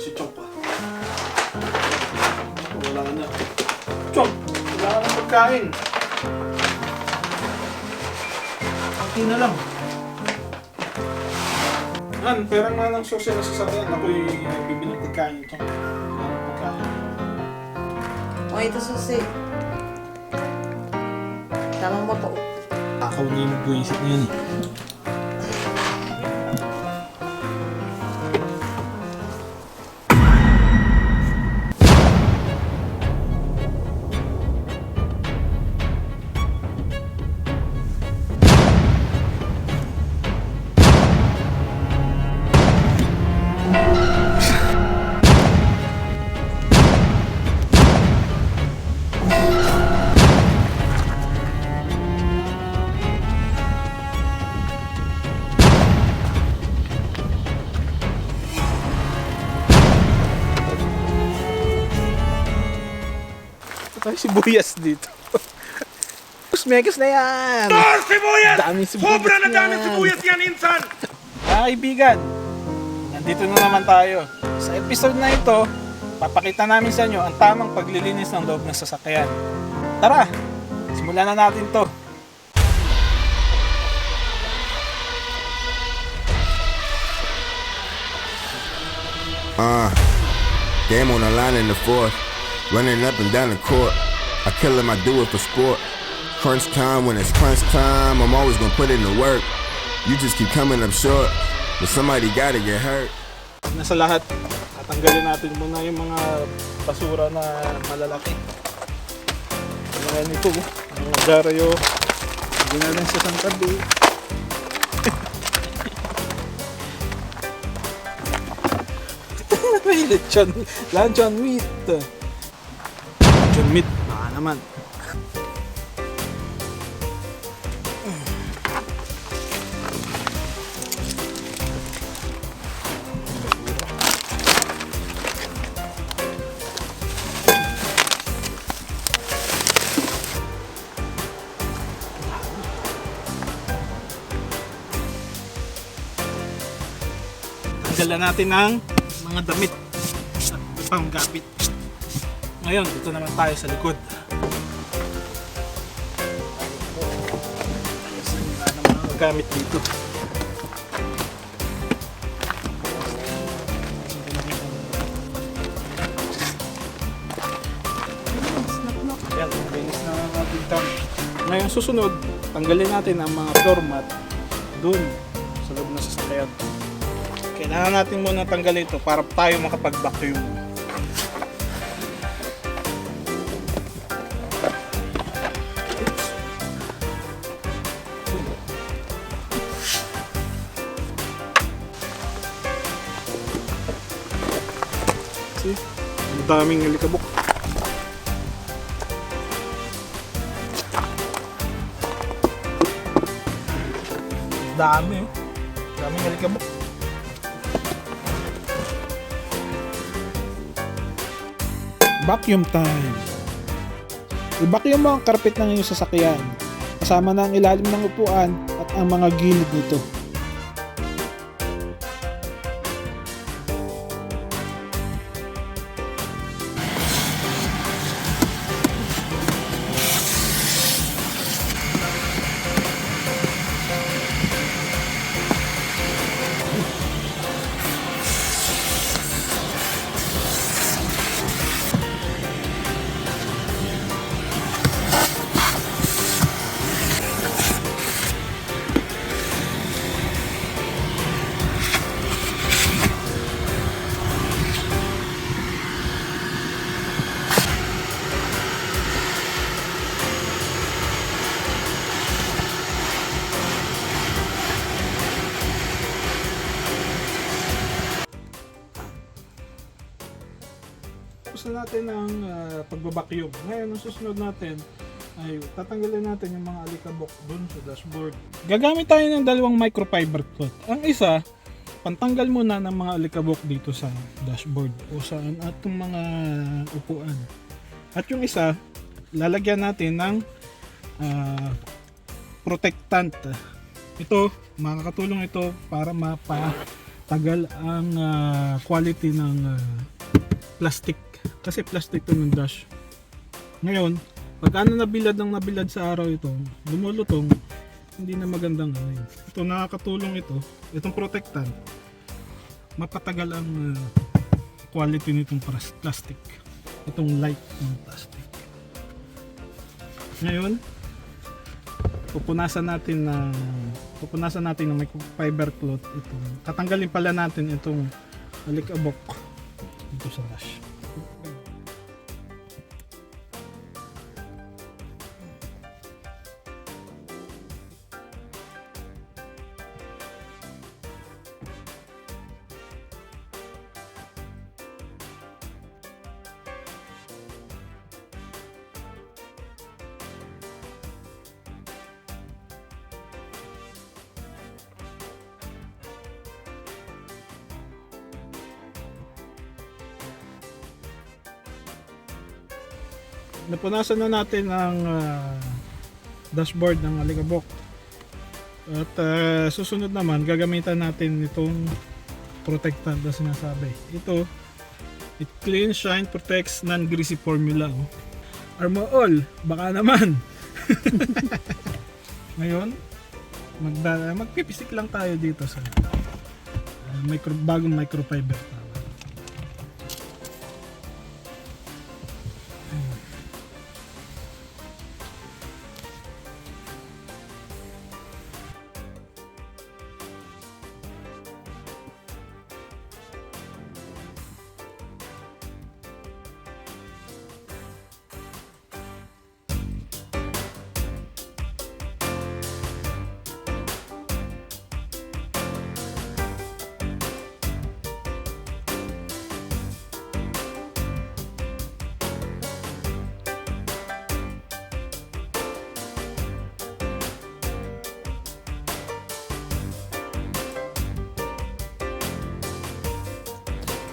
si Chong pa. Wala na. Chong, wala ka ng pagkain. Kunti na lang. Han, perang nga ng sosya na sasakyan. Ako'y bibili ng pagkain ito. Pagkain. O, ito susi. Tama mo to. Akaw na yung buwisit niya eh. Tayo sibuyas dito. Kusmekos na yan! Tor sibuyas! Dami sibuyas Sobra na dami yan. sibuyas yan, insan! Mga kaibigan, nandito na naman tayo. Sa episode na ito, papakita namin sa inyo ang tamang paglilinis ng loob ng sasakyan. Tara, simulan na natin to. Uh, game on the line in the fourth, running up and down the court. I kill him, I do it for sport. Crunch time, when it's crunch time, I'm always gonna put in the work. You just keep coming up short, but somebody gotta get hurt. Na sa lahat, tatanggalin natin muna yung mga basura na malalaki. Mga nito, oh. mga garyo. Hindi natin sa sangkabi. May lechon. Luncheon meat. Meat. Baka naman. Tanggalan natin ng mga damit at panggamit. Ngayon, dito naman tayo sa likod. Yung gamit dito. Yan, mabilis na ang ating tank. Ngayon susunod, tanggalin natin ang mga floor mat dun sa loob ng sasakyan. Kailangan natin muna tanggalin ito para tayo makapag-vacuum. See? Daming alikabok. Dami. Daming alikabok. Vacuum time. I-vacuum mo ang karpet ng iyong sasakyan, kasama na ang ilalim ng upuan at ang mga gilid nito. Na natin ang uh, pagbabacuum. Ngayon, ang susunod natin ay tatanggalin natin yung mga alikabok dun sa dashboard. Gagamit tayo ng dalawang microfiber cloth. Ang isa, pantanggal muna ng mga alikabok dito sa dashboard o sa atong mga upuan. At yung isa, lalagyan natin ng ah, protectant. Ito, makakatulong ito para mapa matagal ang ah, quality ng ah, plastic. Kasi plastic to ng dash. Ngayon, pag ano nabilad ng nabilad sa araw ito, lumulutong, hindi na magandang ano yun. Ito nakakatulong ito, itong protectant, mapatagal ang ah, quality nitong plastic. Itong light ng plastic. Ngayon, pupunasan natin na pupunasan natin ng microfiber cloth ito. Tatanggalin pala natin itong alikabok dito sa dash. Napunasan na natin ang ah, dashboard ng alikabok. At ah, susunod naman, gagamitan natin itong protectant na sinasabi. Ito, it clean, shine, protects, non-greasy formula. Oh. Armo all, baka naman. Ngayon, magda magpipisik lang tayo dito sa ah, micro, bagong microfiber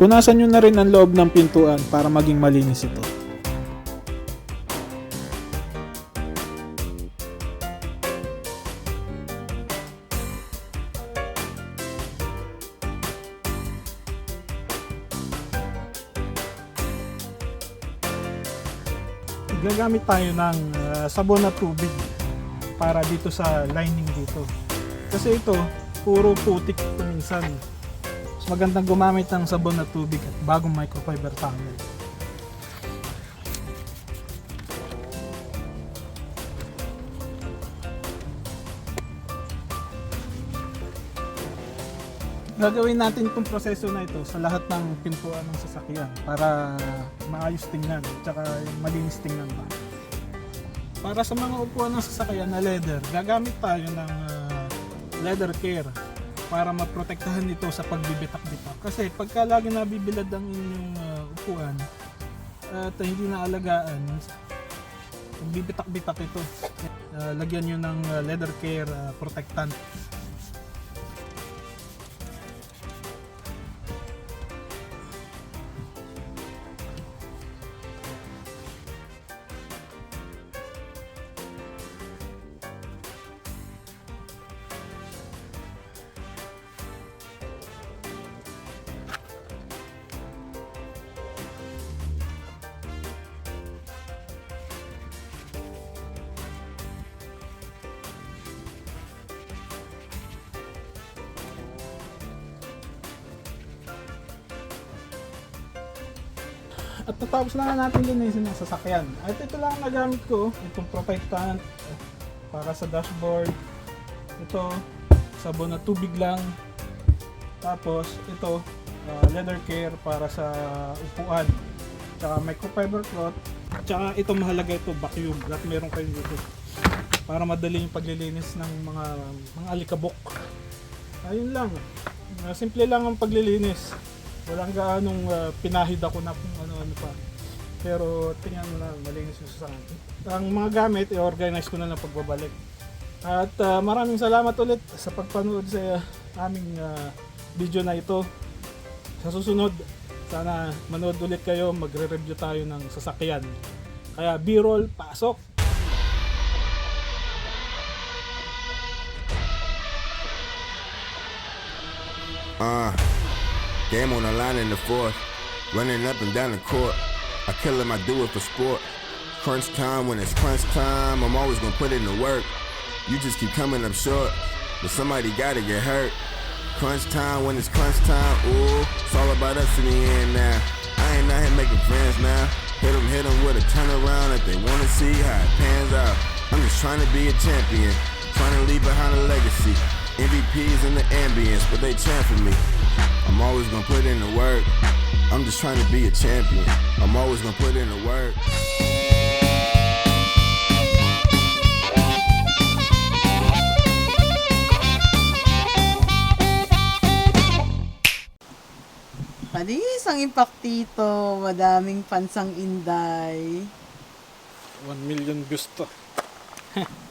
Punasan nyo na rin ang loob ng pintuan para maging malinis ito. Gagamit tayo ng ah, sabon na tubig para dito sa lining dito. Kasi ito, puro putik minsan. Magandang gumamit ng sabon na tubig at bagong microfiber towel. Gagawin natin itong proseso na ito sa lahat ng pintuan ng sasakyan para maayos tingnan at saka malinis tingnan pa. Para sa mga upuan ng sasakyan na leather, gagamit tayo ng ah, leather care para maprotektahan ito sa pagbibitak-bitak. Kasi pagka lagi nabibilad ang inyong ah, upuan at hindi na alagaan, bibitak-bitak ito. Ah, lagyan nyo ng ah, leather care ah, protectant. At natapos na natin linisin ang sasakyan. At ito lang ang nagamit ko. Itong protectant para sa dashboard. Ito, sabon na tubig lang. Tapos ito, ah, leather care para sa upuan. Tsaka microfiber cloth. Tsaka ito mahalaga ito, vacuum. Lahat meron kayo dito. Para madali yung paglilinis ng mga mga alikabok. Ayun lang. Ah, simple lang ang paglilinis. Walang gaanong ah, pinahid ako na kung ano-ano pa. Pero tingnan mo na, malinis yung sasakyan. Ang mga gamit, i-organize ko na lang pagbabalik. At ah, maraming salamat ulit sa pagpanood sa aming ah, video na ito. Sa susunod, sana manood ulit kayo, magre-review tayo ng sasakyan. Kaya B-roll, pasok! Uh, Game on the line in the fourth, running up and down the court. I kill him, I do it for sport. Crunch time when it's crunch time, I'm always gonna put in the work. You just keep coming up short, but somebody gotta get hurt. Crunch time when it's crunch time, ooh, it's all about us in the end now. I ain't out here making friends now. Hit 'em, hit 'em with a turnaround if they wanna see how it pans out. I'm just trying to be a champion, trying to leave behind a legacy. MVPs in the ambience, but they champ for me. I'm always gonna put in the work. I'm just trying to be a champion. I'm always gonna put in the work. Panis ang impact dito. Madaming pansang inday. 1 million gusto.